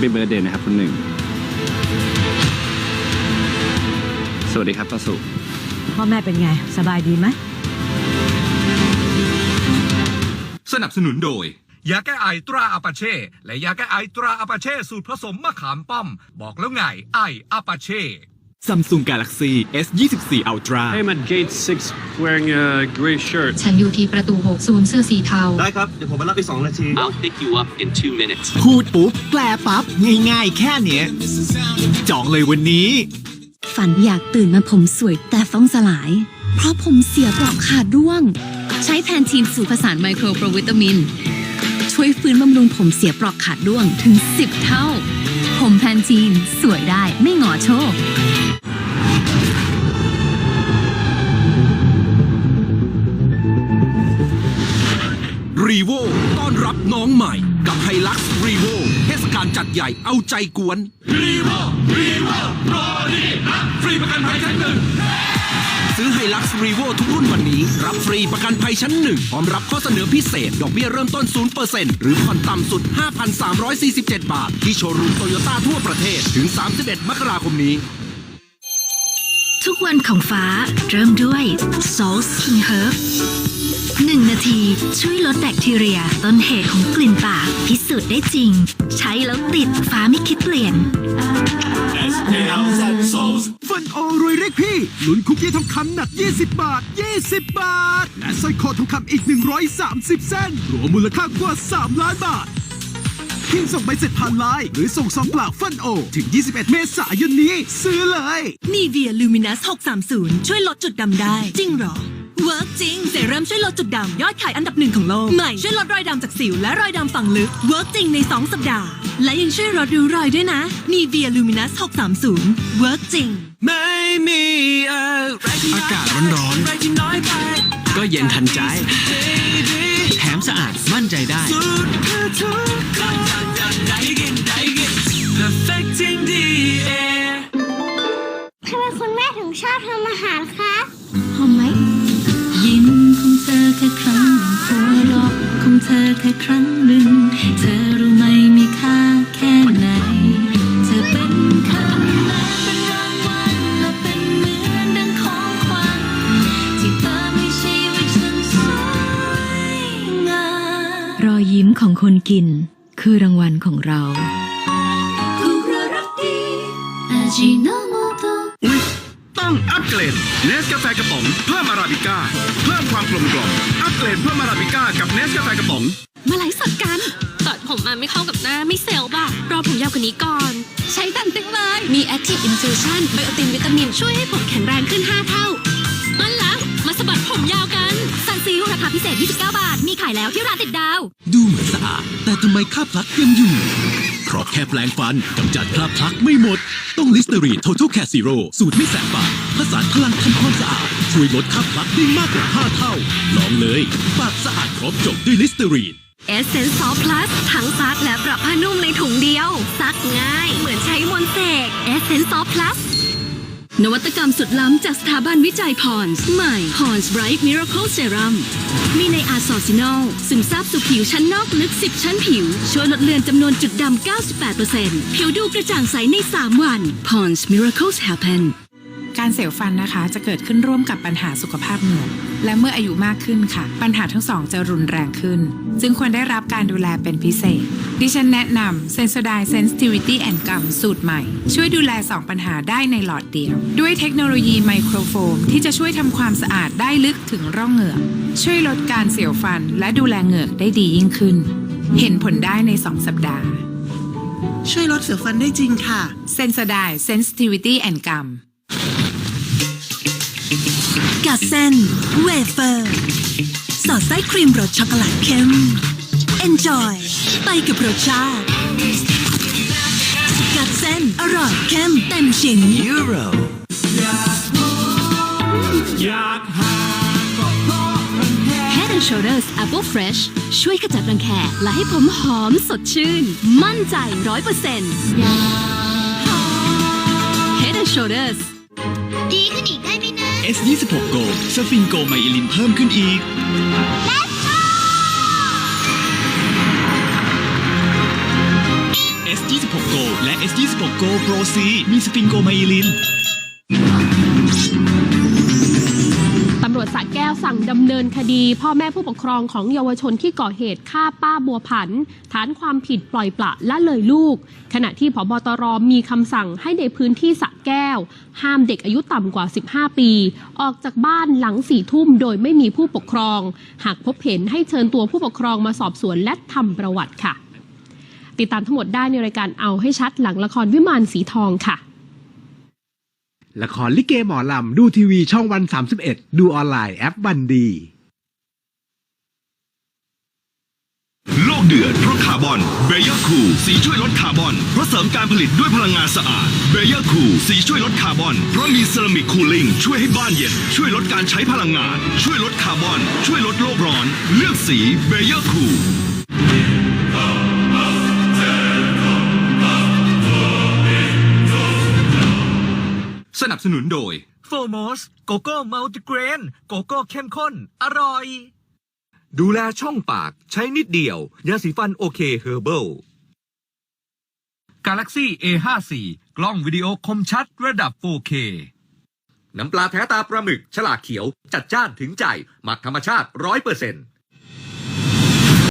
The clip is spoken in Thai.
ปปี้เบิร์ดเดย์นะครับคุณหนึ่ง สวัสดีครับป้าสุพ่อแม่เป็นไง สบายดีไหม สนับสนุนโดย ยาแก้ไอตราอาปาเช่ และยาแก้ไอตราอาปาเช่ สูตรผสมมะขามป้อม บอกแล้วไงไออาปาเช่ Samsung Galaxy S24 Ultra Hey I'm at gate 6 wearing a gray shirt ฉันอยู่ที่ประตู 60 เสื้อสีเทา ได้ครับดี๋ยวผมมารับอีกสองนาที I'll pick you up in two minutes. พูดปุ๊บแปลปั๊บ ง่ายๆ แค่เนี้ย จองเลยวันนี้ ฝันอยากตื่นมาผมสวยแต่ต้องสลาย เพราะผมเสียปลอกขาดร่วง ใช้แพนทีนสูตรผสานไมโครโปรวิตามิน ช่วยฟื้นบำรุงผมเสียปลอกขาดร่วงถึง 10 เท่า ผมแพนทีนสวยได้ไม่หงอโชค วต้อนรับน้องใหม่ กับไฮลักซ์รีโวเทศกาลจัดใหญ่เอาใจกวนรีโวรีโวรอดีนะฟรีประกันภัยชั้นหนึ่งซื้อไฮลักซ์รีโวทุกรุ่นวันนี้ รับฟรีประกันภัยชั้นหนึ่งพร้อมรับข้อเสนอพิเศษ ดอกเบี้ยเริ่มต้น 0%หรือผ่อนต่ำสุด 5,347 บาท ที่โชว์รูมโตโยต้าทั่วประเทศถึง 31 มกราคมนี้ ทุกวันของฟ้าเริ่มด้วย Salt King Herb หนึ่งนาทีช่วยลดแบคทีเรียต้นเหตุของกลิ่นปากพิสูจน์ได้จริง ใช้แล้วติดฟ้าไม่คิดเปลี่ยนฟันออรวยเรียกพี่ลุ้นคุกกี้ทองคำหนัก 20 บาท 20 บาท และสร้อยคอทองคำอีก 130 เส้นรวมมูลค่ากว่า 3 ล้านบาท เพียงส่งใบเสร็จผ่านไลน์หรือส่งซองเปล่าฟันโอ ถึง 21 เมษายนนี้ ซื้อเลยนีเวียลูมินัส630 ช่วยลดจุดดำได้ จริงเหรอเวิร์กจริงเซรั่มช่วยลดจุดดำยอดขายอันดับหนึ่งของโลก ใหม่ ช่วยลดรอยดำจากสิวและรอยดำฝังลึกเวิร์กจริงใน 2 สัปดาห์ และยังช่วยลดริ้วรอยด้วยนะนีเวียลูมินัส630เวิร์กจริง ไม่มีอะไรอากาศร้อนๆก็เย็นทันใจ แถมสะอาดมั่นใจได้ หนึ่งหัวเราะของเธอแค่ครั้งหนึ่ง เธอรู้ไหมมีค่าแค่ไหน เธอเป็นคำแม้เป็นรางวัลและเป็นเหมือนดังของขวัญที่เติมให้ชีวิตฉันสวยงามรอยยิ้มของคนกิน คือรางวัลของเรา คุรรักดีอาจิโนโมโตต้องอัปเกรดเนสกาแฟกระป๋องเพิ่มอาราบิก้าเพิ่มความกลมกล่อมอัปเกรดเพิ่มอาราบิก้ากับเนสกาแฟกระป๋องมาไลฟ์สดกันตัดผมมาไม่เข้ากับหน้าไม่เซลล์บ้ะรอผมยาวกว่านี้ก่อน ใช้ตันเต็มเลยมี Active Infusion ไบโอตินวิตามินช่วยให้ผมแข็งแรงขึ้น 5 เท่ามันแล้วมา สะบัดผมยาวกันซันซิลราคาพิเศษ 29 บาท มีขายแล้วที่ร้านติดดาว ดูเหมือนสะอาด แต่ทำไมคราบพลักยังอยู่ เพราะแค่แปลงฟันกำจัดคราบพลักไม่หมด ต้องลิสเตอรีน Total Care Zero สูตรไม่แสบปากผสานพลังทำความสะอาด ช่วยลดคราบพลักได้มากกว่า 5 เท่า ลองเลยปากสะอาดครบจบด้วยลิสเตอรีน Essence Soft Plus ทั้งซักและปรับผ้านุ่มในถุงเดียว ซักง่าย เหมือนใช้มนต์เสก Essence Soft Plus น นวัตกรรมสุดล้ำจากสถาบันวิจัยพรส์ใหม่พอนส์ไบรท์มิราเคิลเซรั่มีในอาร์ซอซินอลซึมซาบสู่ผิวชั้นนอกลึก 10 ชั้นผิว ช่วยลดเลือนจำนวนจุดดำ 98%ผิวดูกระจ่างใสใน 3 วันพอนส์มิราเคิล Happen การเสียวฟันนะคะจะเกิดขึ้นร่วมกับปัญหาสุขภาพเหงือกและเมื่ออายุมากขึ้นค่ะ ปัญหาทั้งสองจะรุนแรงขึ้น จึงควรได้รับการดูแลเป็นพิเศษ ดิฉันแนะนำ Sensodyne Sensitivity and Gum สูตรใหม่ ช่วยดูแล 2 ปัญหาได้ในหลอดเดียว ด้วยเทคโนโลยีไมโครโฟม ที่จะช่วยทำความสะอาดได้ลึกถึงร่องเหงือกช่วยลดการเสียวฟันและดูแลเหงือกได้ดียิ่งขึ้น เห็นผลได้ใน 2 สัปดาห์ ช่วยลดเสียวฟันได้จริงค่ะ Sensodyne Sensitivity and Gum กัดเส้น เวเฟอร์ สอดไส้ครีมรสช็อกโกแลตเข้ม Enjoy ไปกับรสชาติกัดเส้น อร่อยเข้มเต็มชิ้น Euro Head and Shoulders Apple Fresh ช่วยขจัดรังแคและให้ผมหอมสดชื่น มั่นใจร้อยเปอร์เซ็นต์ Head and Shoulders ดีขึ้นอีกได้ไหม S26 Go สฟิงโกไมอิลินเพิ่มขึ้นอีก S26 Go และ S26 Go Pro C มีสฟิงโกไมลิน วจสระแก้วสั่งดำเนินคดี พ่อแม่ผู้ปกครองของเยาวชนที่ก่อเหตุฆ่าป้าบัวผัน ฐานความผิดปล่อยปละละเลยลูก ขณะที่พบตรมีคำสั่งให้ในพื้นที่สระแก้ว ห้ามเด็กอายุต่ำกว่า 15 ปี ออกจากบ้านหลังสี่ทุ่มโดยไม่มีผู้ปกครอง หากพบเห็นให้เชิญตัวผู้ปกครองมาสอบสวนและทำประวัติค่ะ ติดตามทั้งหมดได้ในรายการเอาให้ชัดหลังละครวิมานสีทองค่ะ ละครลิเกหมอลำ ดูทีวีช่องวัน 31 ดูออนไลน์แอปบันดี โลกเดือดเพราะคาร์บอนเบเยอร์คูสีช่วยลดคาร์บอน เพราะเสริมการผลิตด้วยพลังงานสะอาดเบเยอร์คูสีช่วยลดคาร์บอน เพราะมีเซรามิกคูลิ่งช่วยให้บ้านเย็น ช่วยลดการใช้พลังงาน ช่วยลดคาร์บอน ช่วยลดโลกร้อน เลือกสีเบเยอร์คู สนับสนุนโดย โฟมอสโกโก้มัลติเกรนโกโก้เข้มข้น อร่อย ดูแลช่องปากใช้นิดเดียวยาสีฟันโอเคเฮอร์เบิล Galaxy A54 กล้องวิดีโอคมชัดระดับ 4K น้ำปลาแท้ตาปลาหมึก ฉลากเขียว จัดจ้านถึงใจหมักธรรมชาติ100%